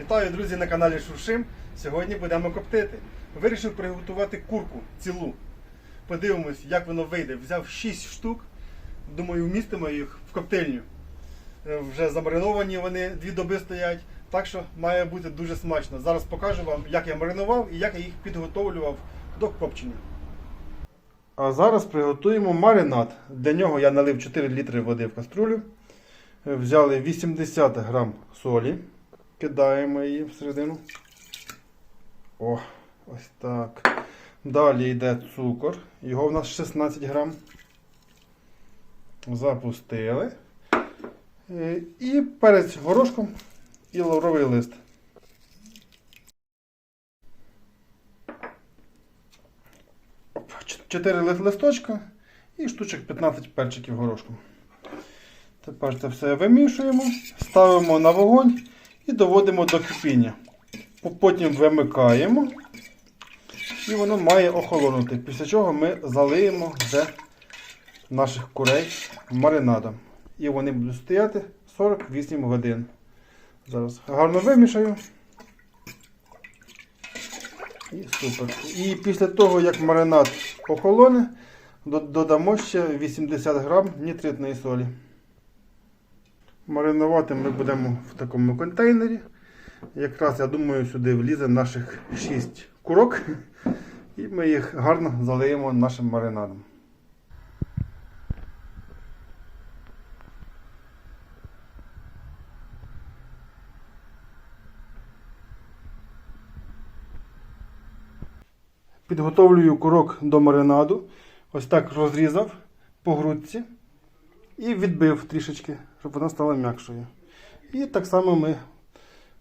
Вітаю, друзі, на каналі Шуршим. Сьогодні будемо коптити. Вирішив приготувати курку цілу. Подивимось, як воно вийде. Взяв 6 штук. Думаю, вмістимо їх в коптильню. Е, Вже замариновані вони, дві доби стоять. Так що має бути дуже смачно. Зараз покажу вам, як я маринував і як я їх підготовлював до копчення. А зараз приготуємо маринад. Для нього я налив 4 літри води в каструлю. Е, Взяли 80 грам солі. Кидаємо її всередину. О, ось так. Далі йде цукор. Його в нас 16 грам. Запустили. Е, І перець горошком і лавровий лист. Чотири листочка і штучок 15 перчиків горошком. Тепер це все вимішуємо, ставимо на вогонь і доводимо до кипіння. Потім вимикаємо і воно має охолонути. Після чого ми залиємо вже наших курей маринадом. І вони будуть стояти 48 годин. Зараз гарно вимішаю. І супер. І після того, як маринад охолоне, додамо ще 80 грам нітритної солі. Маринувати ми будемо в такому контейнері. Якраз, я думаю, сюди влізе наших 6 курок. І ми їх гарно залиємо нашим маринадом. Підготовлюю курок до маринаду. Ось так розрізав по грудці і відбив трішечки, щоб вона стала м'якшою. І так само ми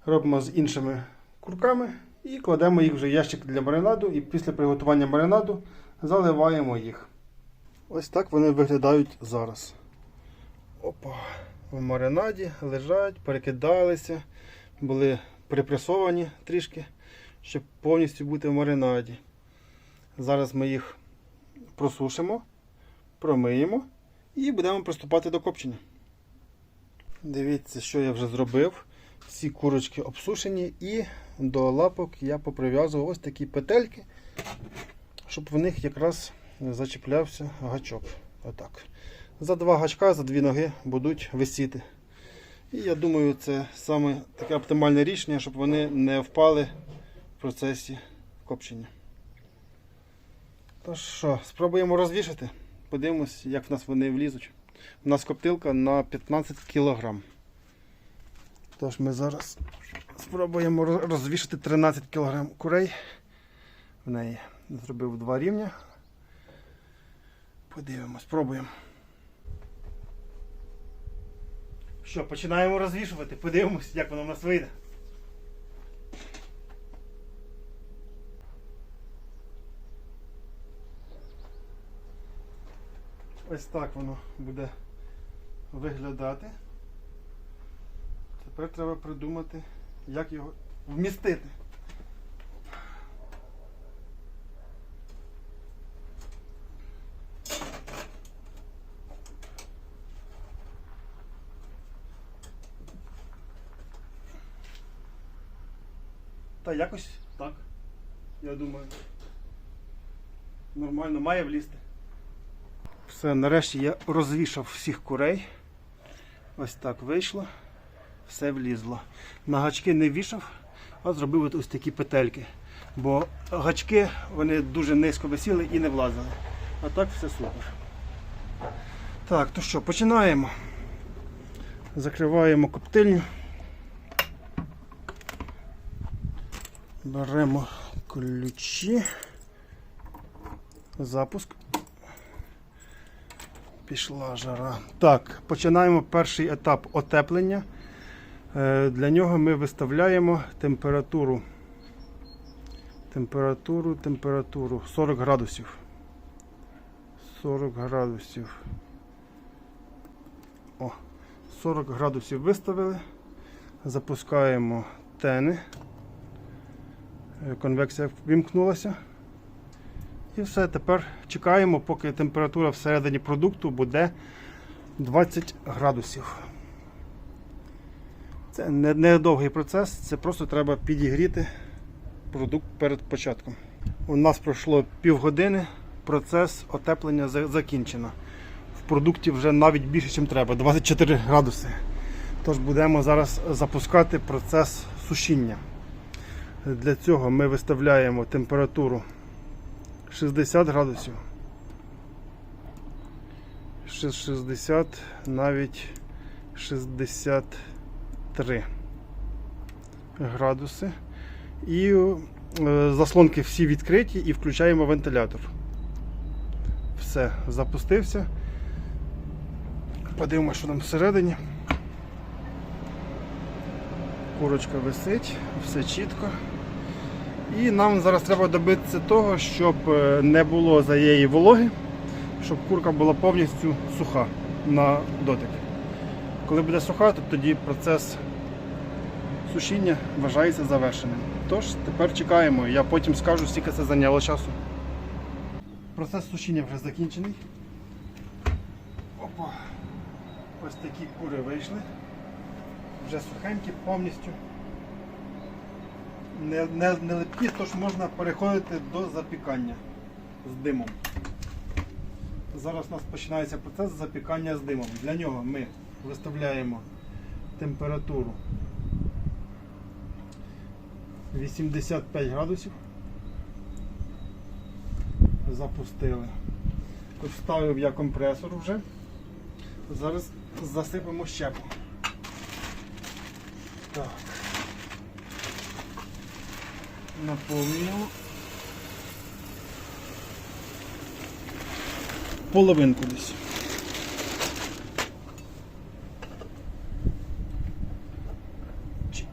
робимо з іншими курками і кладемо їх вже в ящик для маринаду. І після приготування маринаду заливаємо їх. Ось так вони виглядають зараз. Опа. В маринаді лежать, перекидалися, були припресовані трішки, щоб повністю бути в маринаді. Зараз ми їх просушимо, промиємо і будемо приступати до копчення. Дивіться, що я вже зробив. Всі курочки обсушені і до лапок я поприв'язував ось такі петельки, щоб в них якраз зачіплявся гачок. Отак. За два гачка, за дві ноги будуть висіти. І я думаю, це саме таке оптимальне рішення, щоб вони не впали в процесі копчення. Тож що, спробуємо розвішати. Подивимось, як в нас вони влізуть. У нас коптилка на 15 кг. Тож ми зараз спробуємо розвішати 13 кг курей. В неї зробив два рівня. Подивимось, спробуємо. Що, починаємо розвішувати, подивимось, як воно в нас вийде. Ось так воно буде виглядати. Тепер треба придумати, як його вмістити. Та якось так. Я думаю. Нормально має влізти. Все, нарешті я розвішав всіх курей. Ось так вийшло. Все влізло. На гачки не вішав, а зробив ось такі петельки. Бо гачки вони дуже низько висіли і не влазили. А так все супер. Так, то що, починаємо. Закриваємо коптильню. Беремо ключі. Запуск. Пішла жара. Так, починаємо перший етап отеплення. Е, Для нього ми виставляємо температуру. Температуру, температуру 40 градусів. 40 градусів. О, 40 градусів виставили. Запускаємо тени. Е, Конвекція вимкнулася. І все, тепер чекаємо, поки температура всередині продукту буде 20 градусів. Це Це не, процес, це просто треба підігріти продукт перед початком. У нас пройшло півгодини, процес отеплення за- закінчено. В продукті вже навіть більше, ніж треба 24 градуси. Тож будемо зараз запускати процес сушіння. Для цього ми виставляємо температуру 60 градусів. 60, навіть 63 градуси. І е, заслонки всі відкриті і включаємо вентилятор. Все, запустився. Подивимося, що там всередині. Курочка висить, все чітко. І нам зараз треба добитися того, щоб е, не було за її вологи, щоб курка була повністю суха на дотик. Коли буде суха, то тоді процес сушіння вважається завершеним. Тож тепер чекаємо, я потім скажу, скільки це зайняло часу. Процес сушіння вже закінчений. Опа. Ось такі кури вийшли. Вже сухенькі повністю. Не, не, не липкі, тож можна переходити до запікання з димом. Зараз у нас починається процес запікання з димом. Для нього ми виставляємо температуру 85 градусів. Запустили. Тут вставив я компресор вже. Зараз засипемо щепу. Так. Наповнюємо. Половинку десь. Чик.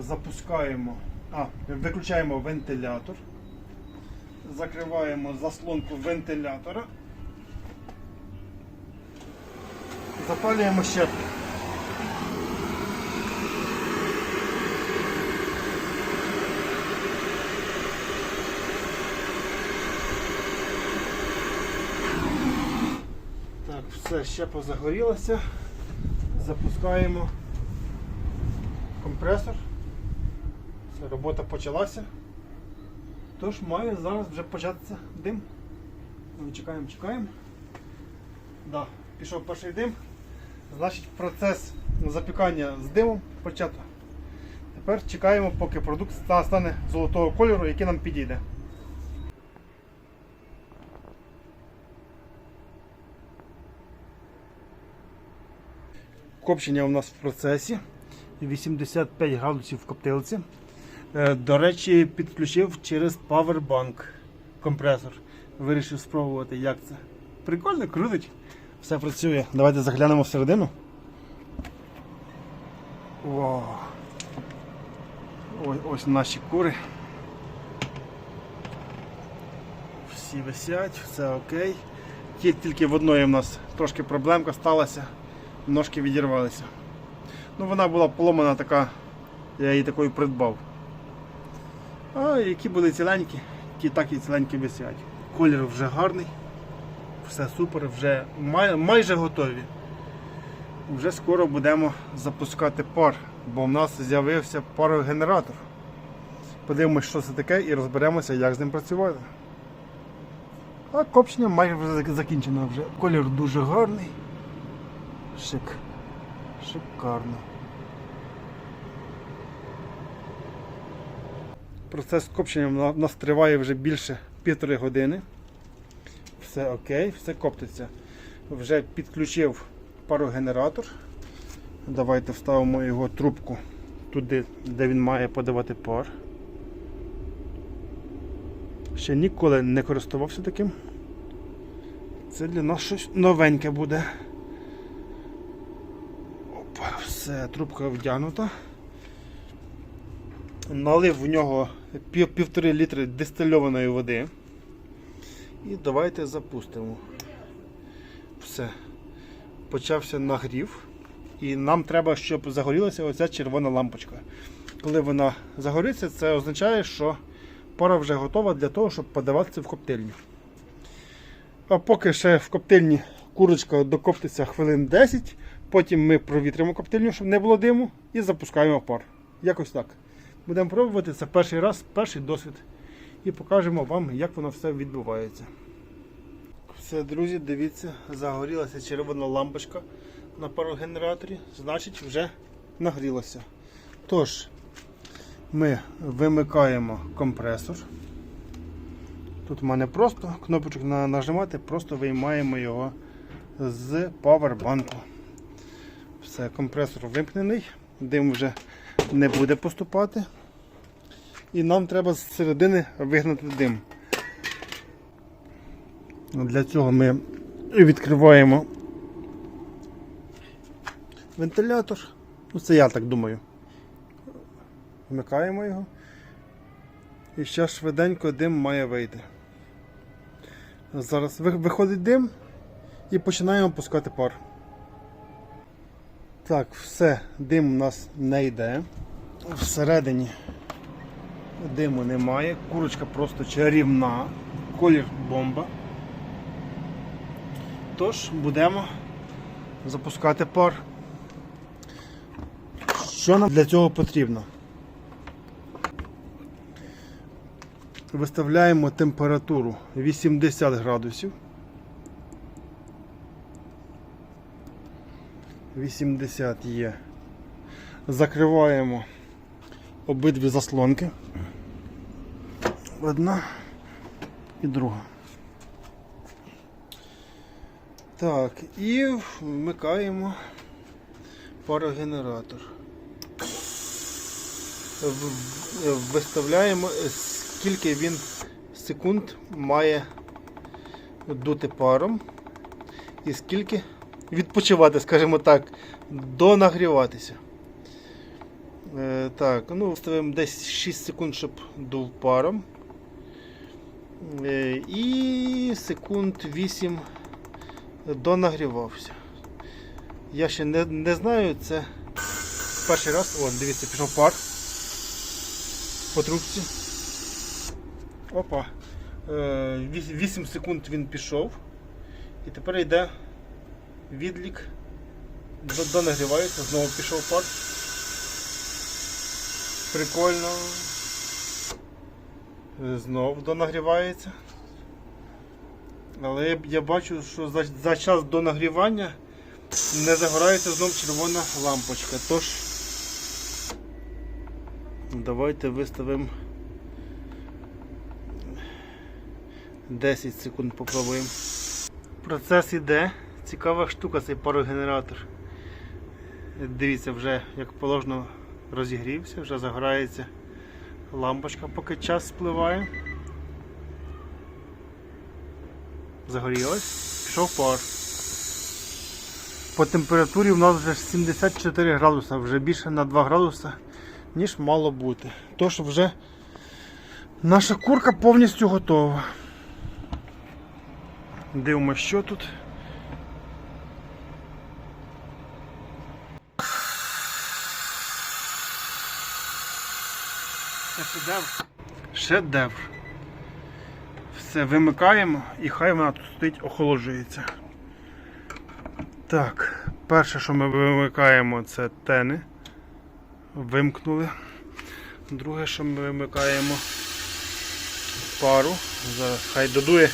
Запускаємо, а, виключаємо вентилятор. Закриваємо заслонку вентилятора. Запалюємо щепку. Так, все, щепа загорілася. Запускаємо компресор. Все, робота почалася. Тож має зараз вже початися дим. Ну, чекаємо, чекаємо. Да, пішов перший дим. Значить процес запікання з димом почато. Тепер чекаємо, поки продукт ста- стане золотого кольору, який нам підійде. Копчення у нас в процесі. 85 градусів в коптилці. Е, До речі, підключив через Powerbank компресор. Вирішив спробувати, як це. Прикольно, крутить. Все працює. Давайте заглянемо всередину. Вау. Ось, ось наші кури. Всі висять, все окей. Ті- Тільки в одної в нас трошки проблемка сталася, ножки відірвалися. Ну, вона була поломана така, я її такою придбав. А які були ціленькі, ті так і ціленькі висять. Колір вже гарний, все супер, вже май, майже готові. Вже скоро будемо запускати пар, бо в нас з'явився парогенератор. Подивимось, що це таке, і розберемося, як з ним працювати. А копчення майже закінчено вже. Колір дуже гарний. Шик. Шикарно. Процес копчення в нас триває вже більше півтори години. Все окей, все коптиться. Вже підключив парогенератор. Давайте вставимо його трубку туди, де він має подавати пар. Ще ніколи не користувався таким. Це для нас щось новеньке буде. Все, трубка вдягнута. Налив в нього пів, півтори літри дистильованої води. І давайте запустимо. Все. Почався нагрів. І нам треба, щоб загорілася оця червона лампочка. Коли вона загориться, це означає, що пара вже готова для того, щоб подаватися в коптильню. А поки ще в коптильні курочка докоптиться хвилин 10, Потім ми провітримо коптильню, щоб не було диму, і запускаємо пар. Якось так. Будемо пробувати. Це перший раз, перший досвід. І покажемо вам, як воно все відбувається. Все, друзі, дивіться, загорілася червона лампочка на парогенераторі, значить вже нагрілося. Тож, ми вимикаємо компресор. Тут в мене просто кнопочок на- нажимати, просто виймаємо його з павербанку. Все, компресор вимкнений, дим вже не буде поступати. І нам треба з середини вигнати дим. Для цього ми відкриваємо вентилятор. Ну, це я так думаю. Вмикаємо його. І зараз швиденько дим має вийти. Зараз виходить дим і починаємо пускати пар. Так, все, дим у нас не йде. Всередині диму немає. Курочка просто чарівна, колір бомба. Тож будемо запускати пар. Що нам для цього потрібно? Виставляємо температуру 80 градусів. 80 є. Закриваємо обидві заслонки. Одна і друга. Так, і вмикаємо парогенератор. Виставляємо, скільки він секунд має дути паром і скільки відпочивати, скажімо так, донагріватися. Е, так, ну, ставимо десь 6 секунд, щоб дув паром. Е, і секунд 8 донагрівався. Я ще не, не знаю, це перший раз. О, дивіться, пішов пар по трубці. Опа. Е, 8 секунд він пішов. І тепер йде відлік. Донагрівається, знову пішов пар. Прикольно. Е, Знов донагрівається. Але я, бачу, що за, за час до нагрівання не загорається знов червона лампочка. Тож давайте виставимо 10 секунд попробуємо. Процес іде. Цікава штука цей парогенератор. Дивіться, вже як положено розігрівся, вже загорається лампочка, поки час спливає. Загорілось, пішов пар. По температурі у нас вже 74 градуса, вже більше на 2 градуса, ніж мало бути. Тож вже наша курка повністю готова. Дивимося, що тут. Шедевр. Шедевр. Все вимикаємо і хай вона тут стоїть, охолоджується. Так, перше, що ми вимикаємо, це тени. Вимкнули. Друге, що ми вимикаємо пару. Зараз хай додує.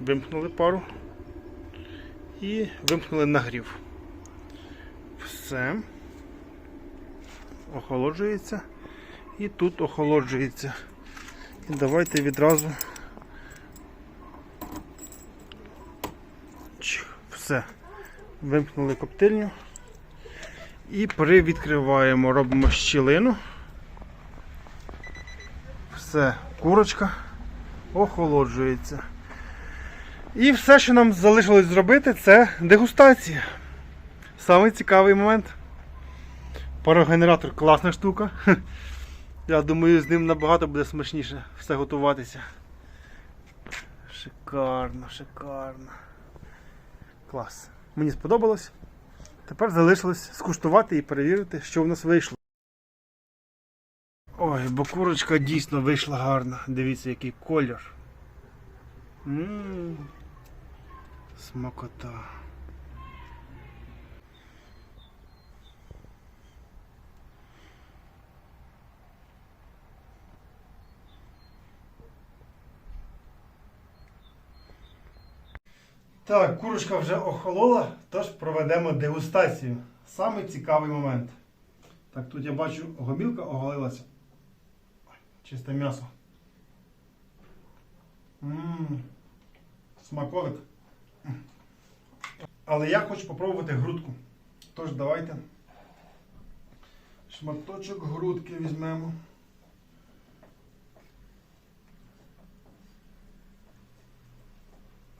Вимкнули пару. І вимкнули нагрів. Все. Охолоджується. І тут охолоджується. І давайте відразу. Все. Вимкнули коптильню. І привідкриваємо, робимо щілину. Все, курочка охолоджується. І все, що нам залишилось зробити, це дегустація. Самий цікавий момент. Парогенератор класна штука. Я думаю, з ним набагато буде смачніше все готуватися. Шикарно, шикарно. Клас. Мені сподобалось. Тепер залишилось скуштувати і перевірити, що в нас вийшло. Ой, бо курочка дійсно вийшла гарна. Дивіться, який колір. Ммм. Смакота. Так, курочка вже охолола, тож проведемо дегустацію. Самий цікавий момент. Так, тут я бачу, гомілка оголилася. Чисте м'ясо. Ммм, смаколик. Але я хочу попробувати грудку. Тож давайте шматочок грудки візьмемо.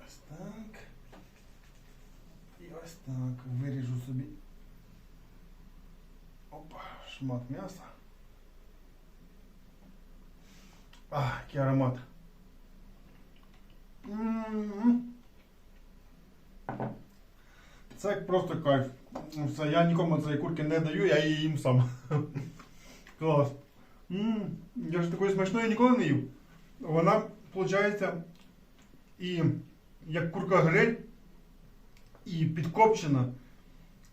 Ось так. І ось так. Виріжу собі. Опа, шмат м'яса. А, який аромат. М. Це просто кайф. Ну, Все, я нікому цієї курки не даю, я її їм сам. Клас. М, Я ж такої смачної ніколи не їв. Вона, виходить, і як курка гриль, і підкопчена,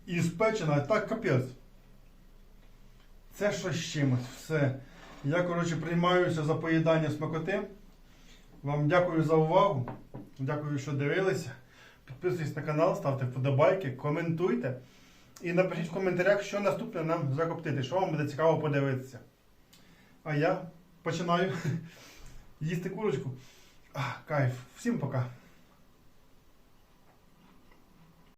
і спечена, так капець. Це щось з чимось. Все. Я, коротше, приймаюся за поїдання смакоти. Вам дякую за увагу. Дякую, що дивилися. Підписуйтесь на канал, ставте вподобайки, коментуйте. І напишіть в коментарях, що наступне нам закоптити, що вам буде цікаво подивитися. А я починаю їсти курочку. А, кайф. Всім пока.